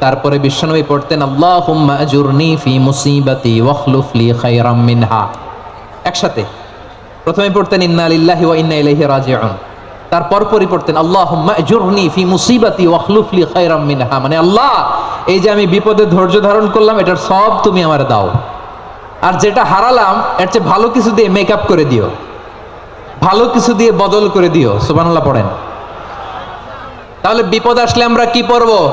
তারপরে বিশ্বনবী পড়তেন ফি মুসিবাতি ওয়াখলুফ মিনহা। একসাথে। প্রথমে পড়তেন, ইন্না লিল্লাহি ওয়া রাজিউন। তারপর পরই পড়তেন আজুরনি ফি মুসিবাতি ওয়াখলুফ লি খায়রাম মিনহা। মানে আল্লাহ, এই যে আমি বিপদে ধৈর্য ধারণ করলাম, এটার সব তুমি আমার দাও। আর যেটা হারালাম, এর চেয়ে ভালো কিছু দিয়ে মেকআপ করে দিও। ভালো কিছু দিয়ে বদল করে দিও। সুবহানাল্লাহ পড়েন। তাহলে বিপদ আসলে আমরা কি পড়ব?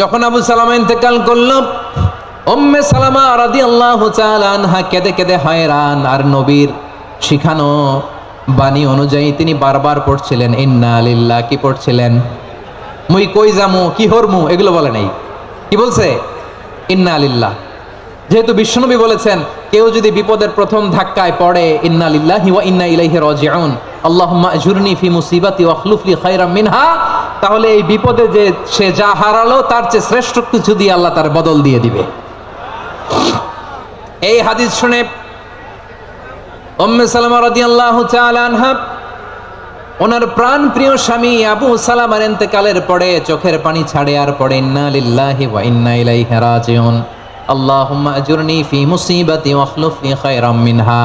যখন আবু সালামা ইন্তেকাল করল, উম্মে সালামা রাদিয়াল্লাহু তাআলা আনহা কেঁদে কেঁদে হয়রান, আর নবীর শিখানো বাণী অনুযায়ী তিনি বারবার পড়ছিলেন, ইন্না লিল্লাহ কি পড়ছিলেন? মুই কই জামু কি হরমু? এগুলো বলে নাই। কি বলছে? ইন্না লিল্লাহ যেহেতু বিশ্বনবী বলেছেন, কেউ যদি বিপদের প্রথম ধাক্কায় পড়ে, ইন্না লিল্লাহি ওয়া ইন্না ইলাইহি রাজিউন আজুরনি ফি মুসিবাতি ওয়াখলুফ লি খায়রাম মিনহা। তাহলে এই বিপদে যে সে যা হারালো, তার চেয়ে শ্রেষ্ঠ কিছু দিয়ে আল্লাহ তার বদল দিয়ে দিবে। এই হাদিস শুনে সালামা আনহা, ওনার প্রাণ প্রিয় স্বামী আবু সালামার ইন্তেকালের পরে চোখের পানি ছাড়ে আর পড়ে, ইন্না লিল্লাহি ওয়া ইন্না ইলাইহি রাজিউন। আল্লাহুম্মা আজুরনি ফি মুসিবাতি ওয়াখলুফ লি খায়রাম মিনহা।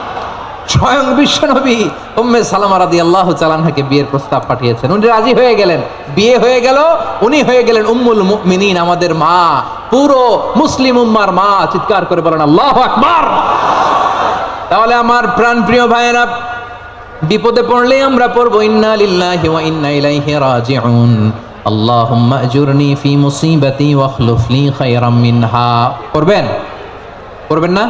স্বয়ং বিশ্বনবী উম্মে সালামা রাদি আল্লাহ চালানহাকে বিয়ের প্রস্তাব পাঠিয়েছেন। উনি রাজি হয়ে গেলেন। বিয়ে হয়ে গেল, উনি হয়ে গেলেন উম্মুল মুমিনিন, আমাদের মা, পুরো মুসলিম উম্মার মা, চিৎকার করে বলেন, আল্লাহ আকবার! তাহলে আমার প্রাণ প্রিয় ভাইয়েরা, বিপদে পড়লে আমরা পড়ব, ইন্না লিল্লাহি ওয়া ইন্না ইলাইহি রাজিউন। আল্লাহুম্মা আজুরনি ফি মুসিবাতি ওয়াখলুফ লি খায়রাম মিনহা। করবেন করবেন না?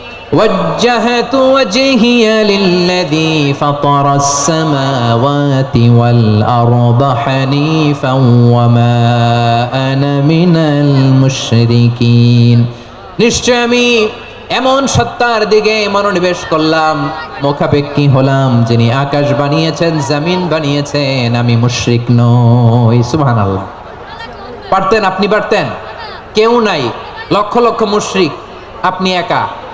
وجهت وجهي للذي فطر السماوات والأرض حنيفا وما أنا من المشركين নিশ্চয় আমি এমন সত্তার দিকে মনোনিবেশ করলাম মুখাপেক্ষী হলাম যিনি আকাশ বানিয়েছেন জমিন বানিয়েছেন আমি মুশরিক নই সুবহানাল্লাহ পারতেন আপনি পারতেন কেউ নাই লক্ষ লক্ষ মুশরিক আপনি একা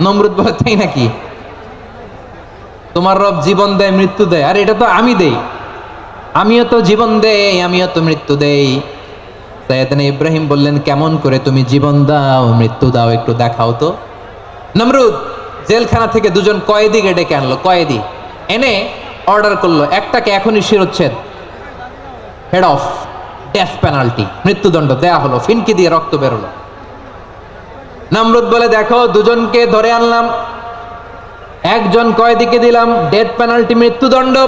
নমরুদ বলে তাই নাকি? তোমার রব জীবন দেয়, মৃত্যু দেয়। আর, এটা তো আমি দেই। আমিও তো জীবন দেই, আমিও তো মৃত্যু দেই। সৈয়দনা ইব্রাহিম বললেন, কেমন করে তুমি জীবন দাও, মৃত্যু দাও, একটু দেখাও তো। নমরুদ জেলখানা থেকে দুজন কয়েদিকে ডেকে আনলো, কয়েদি। এনে অর্ডার করল, একটাকে এখনই শিরোচ্ছেদ। হেড অফ ডেথ পেনাল্টি মৃত্যুদণ্ড দেয়া হলো, ফিনকি দিয়ে রক্ত বেরোলো। নমরুদ বলে, দেখো, দুজনকে ধরে আনলাম। একজন কয়েদিকে দিলাম? ডেথ পেনাল্টি, মৃত্যুদণ্ড।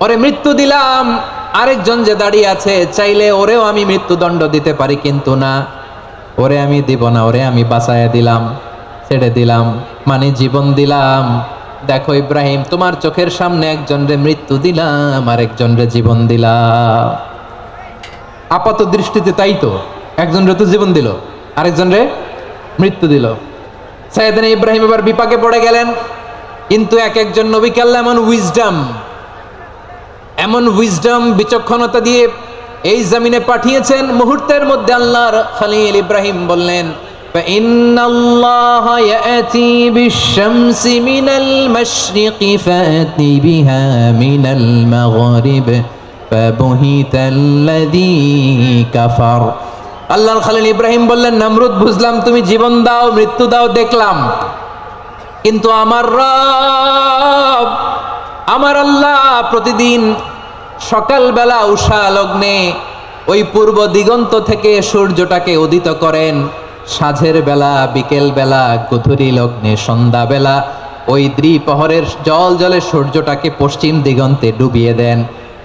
ওরে মৃত্যু দিলাম। আরেকজন যে দাঁড়িয়ে আছে, চাইলে ওরেও আমি মৃত্যুদণ্ড দিতে পারি, কিন্তু না। ওরে আমি দিব না, ওরে আমি বাঁচাইয়া দিলাম, ছেড়ে দিলাম মানে জীবন দিলাম। দেখো ইব্রাহিম, তোমার চোখের সামনে একজন রে মৃত্যু দিলাম, আরেকজন রে জীবন দিলাম। আপাত দৃষ্টিতে তাই তো, একজন রে তো জীবন দিল। আরেকজন রে মৃত্যু দিল সাইয়েদিন ইব্রাহিম এবার বিপাকে পড়ে গেলেন কিন্তু এক একজন নবীকে আল্লাহ এমন উইজডম এমন উইজডম বিচক্ষণতা দিয়ে এই জমিনে পাঠিয়েছেন মুহূর্তের মধ্যে আল্লাহর খলিল ইব্রাহিম বললেন فإن الله يأتي بالشمس من المشرق فأت بها من المغرب فبهت الذي كفر আল্লাহর খালিল ইব্রাহিম বললেন, নমরুদ, বুঝলাম তুমি জীবন দাও, মৃত্যু দাও, দেখলাম। কিন্তু আমার রব, আমার আল্লাহ প্রতিদিন সকালবেলা উষা লগ্নে ওই পূর্ব দিগন্ত থেকে সূর্যটাকে উদিত করেন। সাঁঝের বেলা, বিকেল বেলা গধূলি লগ্নে সন্ধ্যাবেলা ওই দ্বিপহরের জল জলে সূর্যটাকে পশ্চিম দিগন্তে ডুবিয়ে দেন।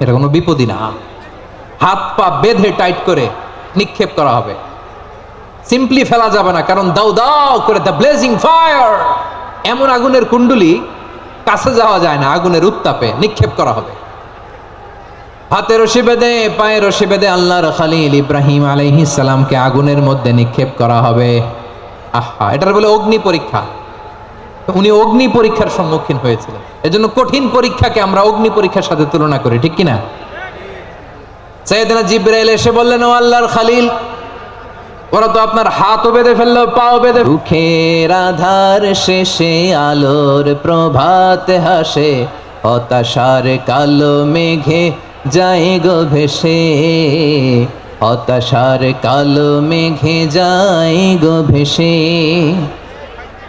এটা কোনো বিপদই না। হাত পা বেঁধে টাইট করে নিক্ষেপ করা হবে। সিম্পলি ফেলা যাবে না, কারণ দাও দাও করে দ্য ব্লেজিং ফায়ার এমন আগুনের কুণ্ডলি কাছে যাওয়া যায় না, আগুনের উত্তাপে নিক্ষেপ করা হবে। হাতে রশি বেঁধে, পায়ে রশি বেঁধে আল্লাহর খালিল ইব্রাহিম সালামকে আগুনের মধ্যে নিক্ষেপ করা হবে। আহা, এটার বলে অগ্নি পরীক্ষা। উনি অগ্নি পরীক্ষার সম্মুখীন হয়েছিলেন। এজন্য কঠিন পরীক্ষাকে আমরা অগ্নি পরীক্ষার সাথে তুলনা করি, ঠিক কিনা? সৈয়দনা জিব্রাইল এসে বললেন, ও আল্লাহর খালিল, ওরা তো আপনার হাতও বেঁধে ফেলল, পাও বেঁধে দুঃখের আধার শেষে আলোর প্রভাত হাসে, হতাশার কালো মেঘে যায় গো ভেসে। হতাশার কালো মেঘে যায় গো ভেসে।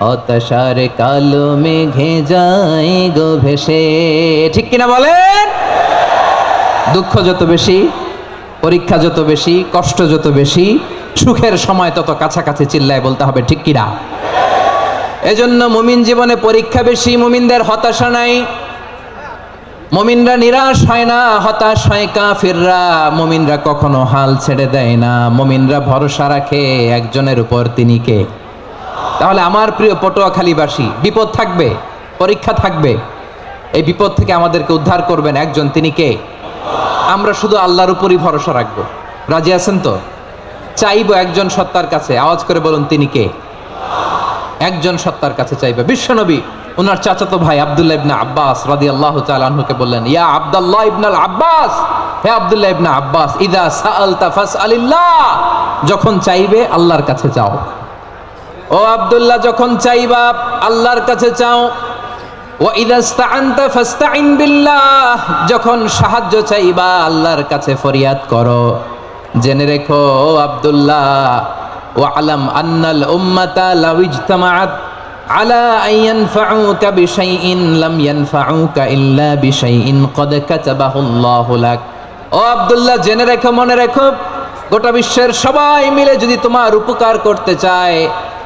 হতাশার কালো মেঘে যায় গো ভেসে। ঠিক কিনা বলেন? দুঃখ যত বেশি, পরীক্ষা যত বেশি, কষ্ট যত বেশি, সুখের সময় তত কাছাকাছি চিল্লায় বলতে হবে, ঠিক কিনা? এজন্য মুমিন জীবনে পরীক্ষা বেশি, মুমিনদের হতাশা নাই। মুমিনরা নিরাশ হয় না, হতাশ হয় কাফিররা। মুমিনরা কখনো হাল ছেড়ে দেয় না। মুমিনরা ভরসা রাখে একজনের উপর তিনি কে? তাহলে আমার প্রিয় পটুয়াখালীবাসী, বিপদ থাকবে, পরীক্ষা থাকবে। এই বিপদ থেকে আমাদেরকে উদ্ধার করবেন একজন, তিনি কে? আমরা শুধু আল্লাহর উপরই ভরসা রাখব। রাজি আছেন তো? চাইব একজন সত্তার কাছে। আওয়াজ করে বলুন, তিনি কে? একজন সত্তার কাছে চাইবে। বিশ্বনবী ওনার চাচাতো ভাই আব্দুল্লাহ ইবনা আব্বাস রাদি আল্লাহ আনহুকে বললেন, ইয়া আব্দুল্লাহ ইবনাল আব্বাস, হে আব্দুল্লাহ ইবনা আব্বাস, ইদা সাআলতা ফাসআলিল্লাহ। যখন চাইবে আল্লাহর কাছে চাও ও আবদুল্লাহ, যখন চাইবা আল্লাহর কাছে চাও। যখন সাহায্য চাইবা আল্লাহর কাছে ফরিয়াদ করো। জেনে রেখো, ও আবদুল্লাহ ও আলম আন্নাল উম্মাতা লাউইজতামাআত আলা আইয়ান ফাউকা বিশাইইন, লাম ইয়ানফাউকা ইল্লা বিশাইইন, কদ কাতাবাহুল্লাহু লাক। ও আব্দুল্লাহ, জেনে রেখো, মনে রেখো, গোটা বিশ্বের সবাই মিলে যদি তোমার উপকার করতে চায়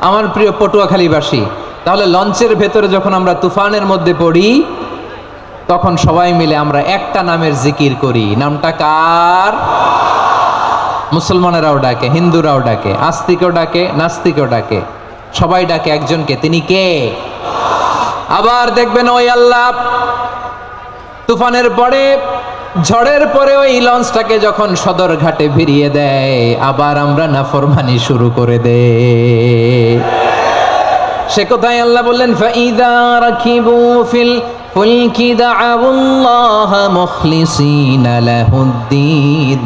আমার প্রিয় পটুয়াখালীবাসী, তাহলে লঞ্চের ভেতরে যখন আমরা তুফানের মধ্যে পড়ি, তখন সবাই মিলে আমরা একটা নামের জিকির করি। নামটা কার? মুসলমানেরাও ডাকে, হিন্দুরাও ডাকে, আস্তিকও ডাকে, নাস্তিকও ডাকে। সবাই ডাকে, একজনকে, তিনি কে? আবার দেখবেন ওই আল্লাহ তুফানের পরে ঝড়ের পরে ওই লঞ্চটাকে যখন সদর ঘাটে ফিরিয়ে দেয় আবার আমরা নাফরমানি শুরু করে দে সে কোথায় আল্লাহ বললেন ফাইদা রাখিবু ফিল ফুলকি দাআউল্লাহ মুখলিসিনা লাহুদ্দিন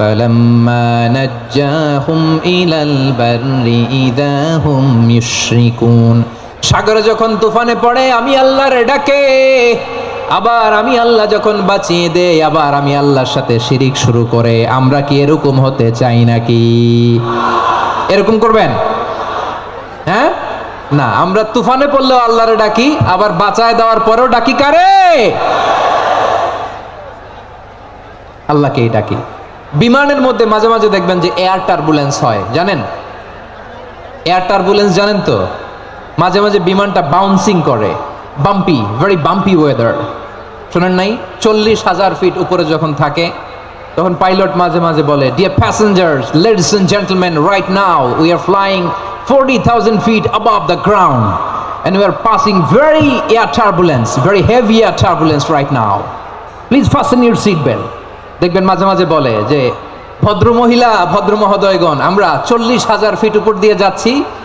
فلما نجاهم إلى البر إذا هم يشركون সাগরে যখন তুফানে পড়ে, আমি আল্লাহর ডাকে। আবার আমি আল্লাহ যখন বাঁচিয়ে দেই, আবার আমি আল্লাহর সাথে শিরিক শুরু করে। আমরা কি এরকম হতে চাই নাকি? এরকম করবেন? হ্যাঁ? না, আমরা তুফানে পড়লেও আল্লাহরে ডাকি, আবার বাঁচায় দেওয়ার পরেও ডাকি কারে? আল্লাহকেই ডাকি। বিমানের মধ্যে মাঝে মাঝে দেখবেন যে এয়ার টার্বুলেন্স হয়, জানেন? এয়ার টার্বুলেন্স জানেন তো? মাঝে মাঝে বিমানটা বাউন্সিং করে। বাম্পি ভেরি বাম্পি ওয়েদার শোনেন নাই? চল্লিশ হাজার ফিট উপরে যখন থাকে, তখন পাইলট মাঝে মাঝে বলে dear passengers ladies and gentleman right now we are flying forty thousand feet above the ground and we are passing very air turbulence very heavy air turbulence right now please fasten your seat belt দেখবেন মাঝে মাঝে বলে যে ভদ্র মহিলা ভদ্র মহোদয়গণ আমরা চল্লিশ হাজার ফিট উপর দিয়ে যাচ্ছি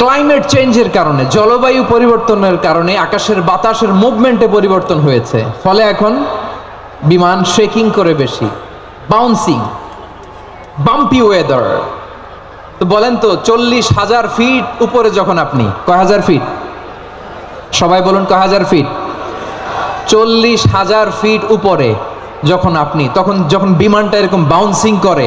ক্লাইমেট চেঞ্জের কারণে, জলবায়ু পরিবর্তনের কারণে আকাশের বাতাসের মুভমেন্টে পরিবর্তন হয়েছে। ফলে এখন বিমান শেকিং করে বেশি বাউন্সিং বাম্পি ওয়েদার তো বলেন তো, চল্লিশ হাজার ফিট উপরে যখন আপনি কয় হাজার ফিট সবাই বলুন কয় হাজার ফিট চল্লিশ হাজার ফিট উপরে যখন আপনি, তখন যখন বিমানটা এরকম বাউন্সিং করে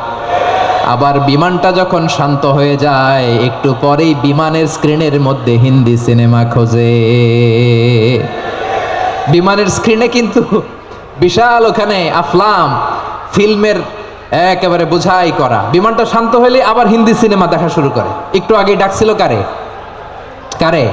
আবার বিমানটা যখন শান্ত হয়ে যায়, একটু পরেই বিমানের স্ক্রিনের মধ্যে হিন্দি সিনেমা খোঁজে। বিমানের স্ক্রিনে কিন্তু বিশাল ওখানে আফলাম ফিল্মের একেবারে বোঝাই করা। বিমানটা শান্ত হলে আবার হিন্দি সিনেমা দেখা শুরু করে। একটু আগে ডাকছিল কারে? কারে?